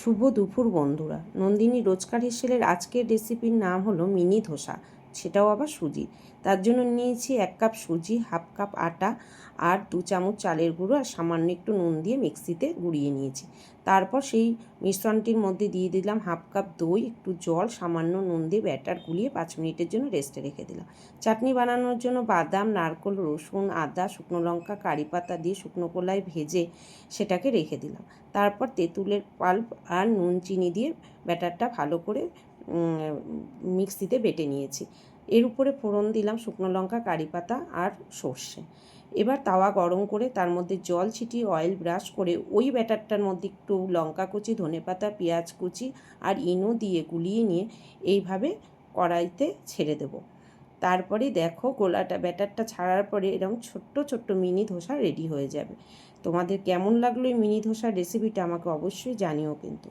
শুভ দুপুর বন্ধুরা। নন্দিনী রোজকার হিসেলের আজকের রেসিপির নাম হলো মিনি ধোসা। সেটাও আবার সুজি। তার জন্য নিয়েছি এক কাপ সুজি, হাফ কাপ আটা আর দু চামচ চালের গুঁড়ো আর সামান্য একটু নুন দিয়ে মিক্সিতে গুঁড়িয়ে নিয়েছি। তারপর সেই মিশ্রণটির মধ্যে দিয়ে দিলাম হাফ কাপ দই, একটু জল, সামান্য নুন দিয়ে ব্যাটার গুলিয়ে পাঁচ মিনিটের জন্য রেস্টে রেখে দিলাম। চাটনি বানানোর জন্য বাদাম, নারকোল, রসুন, আদা, শুকনো লঙ্কা, কারি পাতা দিয়ে শুকনো কলায় ভেজে সেটাকে রেখে দিলাম। তারপর তেঁতুলের পাল্প আর নুন, চিনি দিয়ে ব্যাটারটা ভালো করে মিক্সিতে বেটে নিয়েছি। এর উপরে ফোড়ন দিলাম শুকনো লঙ্কা, কারি পাতা আর সর্ষে। এবার তাওয়া গরম করে তার মধ্যে জল ছিটিয়ে অয়েল ব্রাশ করে ওই ব্যাটারটার মধ্যে একটু লঙ্কা কুচি, ধনে পাতা, পেঁয়াজ কুচি আর ইনো দিয়ে গুলিয়ে নিয়ে এইভাবে কড়াইতে ছেড়ে দেবো। তারপরে দেখো গোলাটা, ব্যাটারটা ছাড়ার পরে এরকম ছোট্ট ছোট্ট মিনি ধোসা রেডি হয়ে যাবে। তোমাদের কেমন লাগল এই মিনি ধোসার রেসিপিটা আমাকে অবশ্যই জানিও কিন্তু।